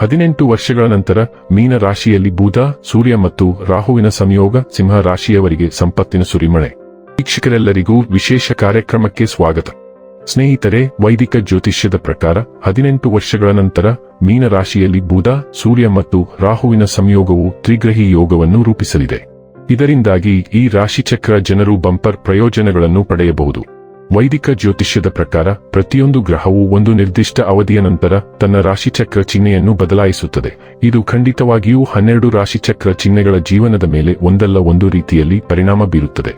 ಹದಿನೆಂಟು ವರ್ಷಗಳ ನಂತರ ಮೀನ ರಾಶಿಯಲ್ಲಿ ಬುಧ, ಸೂರ್ಯ ಮತ್ತು ರಾಹುವಿನ ಸಂಯೋಗ ಸಿಂಹ ರಾಶಿಯವರಿಗೆ ಸಂಪತ್ತಿನ ಸುರಿಮಳೆ. ವೀಕ್ಷಕರೆಲ್ಲರಿಗೂ ವಿಶೇಷ ಕಾರ್ಯಕ್ರಮಕ್ಕೆ ಸ್ವಾಗತ. ಸ್ನೇಹಿತರೆ, ವೈದಿಕ ಜ್ಯೋತಿಷ್ಯದ ಪ್ರಕಾರ ಹದಿನೆಂಟು ವರ್ಷಗಳ ನಂತರ ಮೀನ ರಾಶಿಯಲ್ಲಿ ಬುಧ, ಸೂರ್ಯ ಮತ್ತು ರಾಹುವಿನ ಸಂಯೋಗವು ತ್ರಿಗ್ರಹಿ ಯೋಗವನ್ನು ರೂಪಿಸಲಿದೆ. ಇದರಿಂದಾಗಿ ಈ ರಾಶಿಚಕ್ರ ಜನರು ಬಂಪರ್ ಪ್ರಯೋಜನಗಳನ್ನು ಪಡೆಯಬಹುದು. ವೈದಿಕ ಜ್ಯೋತಿಷ್ಯದ ಪ್ರಕಾರ, ಪ್ರತಿಯೊಂದು ಗ್ರಹವು ಒಂದು ನಿರ್ದಿಷ್ಟ ಅವಧಿಯ ನಂತರ ತನ್ನ ರಾಶಿಚಕ್ರ ಚಿಹ್ನೆಯನ್ನು ಬದಲಾಯಿಸುತ್ತದೆ. ಇದು ಖಂಡಿತವಾಗಿಯೂ ಹನ್ನೆರಡು ರಾಶಿಚಕ್ರ ಚಿಹ್ನೆಗಳ ಜೀವನದ ಮೇಲೆ ಒಂದಲ್ಲ ಒಂದು ರೀತಿಯಲ್ಲಿ ಪರಿಣಾಮ ಬೀರುತ್ತದೆ.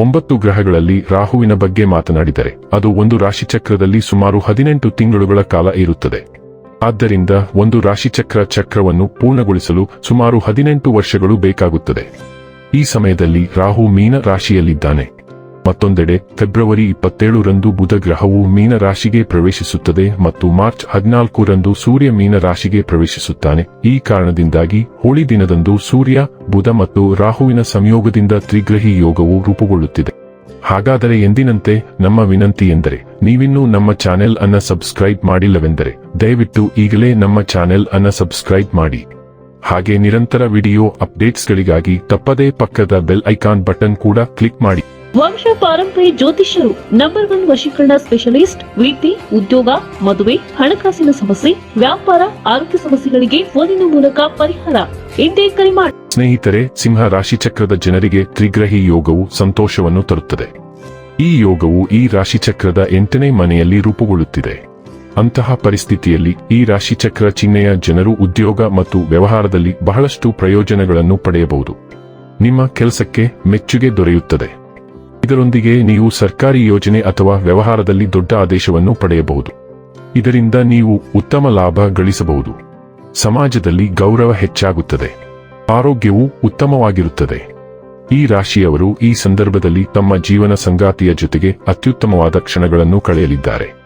ಒಂಬತ್ತು ಗ್ರಹಗಳಲ್ಲಿ ರಾಹುವಿನ ಬಗ್ಗೆ ಮಾತನಾಡಿದರೆ, ಅದು ಒಂದು ರಾಶಿಚಕ್ರದಲ್ಲಿ ಸುಮಾರು ಹದಿನೆಂಟು ತಿಂಗಳುಗಳ ಕಾಲ ಇರುತ್ತದೆ. ಆದ್ದರಿಂದ ಒಂದು ರಾಶಿಚಕ್ರ ಚಕ್ರವನ್ನು ಪೂರ್ಣಗೊಳಿಸಲು ಸುಮಾರು ಹದಿನೆಂಟು ವರ್ಷಗಳು ಬೇಕಾಗುತ್ತದೆ. ಈ ಸಮಯದಲ್ಲಿ ರಾಹು ಮೀನ ರಾಶಿಯಲ್ಲಿದ್ದಾನೆ. ಮತ್ತೊಂದೆಡೆ, ಫೆಬ್ರವರಿ ಇಪ್ಪತ್ತೇಳರಂದು ಬುಧ ಗ್ರಹವು ಮೀನ ರಾಶಿಗೆ ಪ್ರವೇಶಿಸುತ್ತದೆ ಮತ್ತು ಮಾರ್ಚ್ ಹದಿನಾಲ್ಕರಂದು ಸೂರ್ಯ ಮೀನ ರಾಶಿಗೆ ಪ್ರವೇಶಿಸುತ್ತಾನೆ. ಈ ಕಾರಣದಿಂದಾಗಿ ಹೋಳಿ ದಿನದಂದು ಸೂರ್ಯ, ಬುಧ ಮತ್ತು ರಾಹುವಿನ ಸಂಯೋಗದಿಂದ ತ್ರಿಗ್ರಹಿ ಯೋಗವು ರೂಪುಗೊಳ್ಳುತ್ತಿದೆ. ಹಾಗಾದರೆ ಎಂದಿನಂತೆ, ನಮ್ಮ ವಿನಂತಿ ಎಂದರೆ, ನೀವಿನ್ನೂ ನಮ್ಮ ಚಾನೆಲ್ ಅನ್ನ ಸಬ್ಸ್ಕ್ರೈಬ್ ಮಾಡಿಲ್ಲವೆಂದರೆ, ದಯವಿಟ್ಟು ಈಗಲೇ ನಮ್ಮ ಚಾನೆಲ್ ಅನ್ನ ಸಬ್ಸ್ಕ್ರೈಬ್ ಮಾಡಿ. ಹಾಗೆ ನಿರಂತರ ವಿಡಿಯೋ ಅಪ್ಡೇಟ್ಸ್ಗಳಿಗಾಗಿ ತಪ್ಪದೇ ಪಕ್ಕದ ಬೆಲ್ ಐಕಾನ್ ಬಟನ್ ಕೂಡ ಕ್ಲಿಕ್ ಮಾಡಿ. ವಂಶ ಪಾರಂಪರ್ಯ ಜ್ಯೋತಿಷ್ಯರು ನಂಬರ್ ಒನ್ ವಶೀಕರಣ ಸ್ಪೆಷಲಿಸ್ಟ್ ವೃತ್ತಿ ಉದ್ಯೋಗ, ಮದುವೆ, ಹಣಕಾಸಿನ ಸಮಸ್ಯೆ, ವ್ಯಾಪಾರ, ಆರೋಗ್ಯ ಸಮಸ್ಯೆಗಳಿಗೆ ಫೋನಿನ ಮೂಲಕ ಪರಿಹಾರ. ಇಂದೇ ಕರೆ ಮಾಡಿ ಸ್ನೇಹಿತರೆ, ಸಿಂಹ ರಾಶಿ ಚಕ್ರದ ಜನರಿಗೆ ತ್ರಿಗ್ರಹಿ ಯೋಗವು ಸಂತೋಷವನ್ನು ತರುತ್ತದೆ. ಈ ಯೋಗವು ಈ ರಾಶಿಚಕ್ರದ ಎಂಟನೇ ಮನೆಯಲ್ಲಿ ರೂಪುಗೊಳ್ಳುತ್ತಿದೆ. ಅಂತಹ ಪರಿಸ್ಥಿತಿಯಲ್ಲಿ ಈ ರಾಶಿಚಕ್ರ ಚಿಹ್ನೆಯ ಜನರು ಉದ್ಯೋಗ ಮತ್ತು ವ್ಯವಹಾರದಲ್ಲಿ ಬಹಳಷ್ಟು ಪ್ರಯೋಜನಗಳನ್ನು ಪಡೆಯಬಹುದು. ನಿಮ್ಮ ಕೆಲಸಕ್ಕೆ ಮೆಚ್ಚುಗೆ ದೊರೆಯುತ್ತದೆ. ಇದರೊಂದಿಗೆ ನೀವು ಸರ್ಕಾರಿ ಯೋಜನೆ ಅಥವಾ ವ್ಯವಹಾರದಲ್ಲಿ ದೊಡ್ಡ ಆದೇಶವನ್ನು ಪಡೆಯಬಹುದು. ಇದರಿಂದ ನೀವು ಉತ್ತಮ ಲಾಭ ಗಳಿಸಬಹುದು. ಸಮಾಜದಲ್ಲಿ ಗೌರವ ಹೆಚ್ಚಾಗುತ್ತದೆ. ಆರೋಗ್ಯವು ಉತ್ತಮವಾಗಿರುತ್ತದೆ. ಈ ರಾಶಿಯವರು ಈ ಸಂದರ್ಭದಲ್ಲಿ ತಮ್ಮ ಜೀವನ ಸಂಗಾತಿಯ ಜೊತೆಗೆ ಅತ್ಯುತ್ತಮವಾದ ಕ್ಷಣಗಳನ್ನು ಕಳೆಯಲಿದ್ದಾರೆ.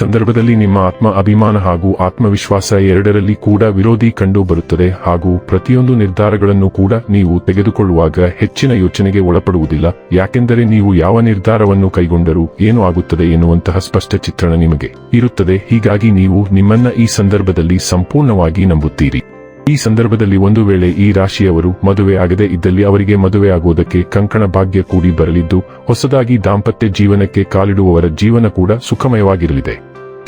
ಸಂದರ್ಭದಲ್ಲಿ ನಿಮ್ಮ ಆತ್ಮ ಅಭಿಮಾನ ಹಾಗೂ ಆತ್ಮವಿಶ್ವಾಸ ಎರಡರಲ್ಲಿ ಕೂಡ ವಿರೋಧಿ ಕಂಡು ಬರುತ್ತದೆ ಹಾಗೂ ಪ್ರತಿಯೊಂದು ನಿರ್ಧಾರಗಳನ್ನು ಕೂಡ ನೀವು ತೆಗೆದುಕೊಳ್ಳುವಾಗ ಹೆಚ್ಚಿನ ಯೋಚನೆಗೆ ಒಳಪಡುವುದಿಲ್ಲ. ಯಾಕೆಂದರೆ ನೀವು ಯಾವ ನಿರ್ಧಾರವನ್ನು ಕೈಗೊಂಡರೂ ಏನು ಆಗುತ್ತದೆ ಎನ್ನುವಂತಹ ಸ್ಪಷ್ಟ ಚಿತ್ರಣ ನಿಮಗೆ ಇರುತ್ತದೆ. ಹೀಗಾಗಿ ನೀವು ನಿಮ್ಮನ್ನ ಈ ಸಂದರ್ಭದಲ್ಲಿ ಸಂಪೂರ್ಣವಾಗಿ ನಂಬುತ್ತೀರಿ. ಈ ಸಂದರ್ಭದಲ್ಲಿ ಒಂದು ವೇಳೆ ಈ ರಾಶಿಯವರು ಮದುವೆ ಆಗದೆ ಇದ್ದಲ್ಲಿ ಅವರಿಗೆ ಮದುವೆ ಆಗುವುದಕ್ಕೆ ಕಂಕಣ ಭಾಗ್ಯ ಕೂಡಿ ಬರಲಿದ್ದು, ಹೊಸದಾಗಿ ದಾಂಪತ್ಯ ಜೀವನಕ್ಕೆ ಕಾಲಿಡುವವರ ಜೀವನ ಕೂಡ ಸುಖಮಯವಾಗಿರಲಿದೆ.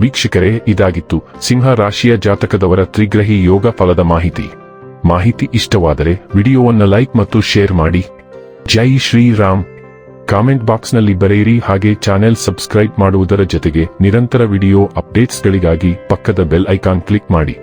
ವೀಕ್ಷಕರೇ, ಇದಾಗಿತ್ತು ಸಿಂಹ ರಾಶಿಯ ಜಾತಕದವರ ತ್ರಿಗ್ರಹಿ ಯೋಗ ಫಲದ ಮಾಹಿತಿ. ಮಾಹಿತಿ ಇಷ್ಟವಾದರೆ ವಿಡಿಯೋವನ್ನು ಲೈಕ್ ಮತ್ತು ಶೇರ್ ಮಾಡಿ. ಜೈ ಶ್ರೀರಾಮ್. ಕಾಮೆಂಟ್ ಬಾಕ್ಸ್ನಲ್ಲಿ ಬರೆಯಿರಿ ಹಾಗೆ ಚಾನೆಲ್ ಸಬ್ಸ್ಕ್ರೈಬ್ ಮಾಡುವುದರ ಜೊತೆಗೆ ನಿರಂತರ ವಿಡಿಯೋ ಅಪ್ಡೇಟ್ಸ್ಗಳಿಗಾಗಿ ಪಕ್ಕದ ಬೆಲ್ ಐಕಾನ್ ಕ್ಲಿಕ್ ಮಾಡಿ.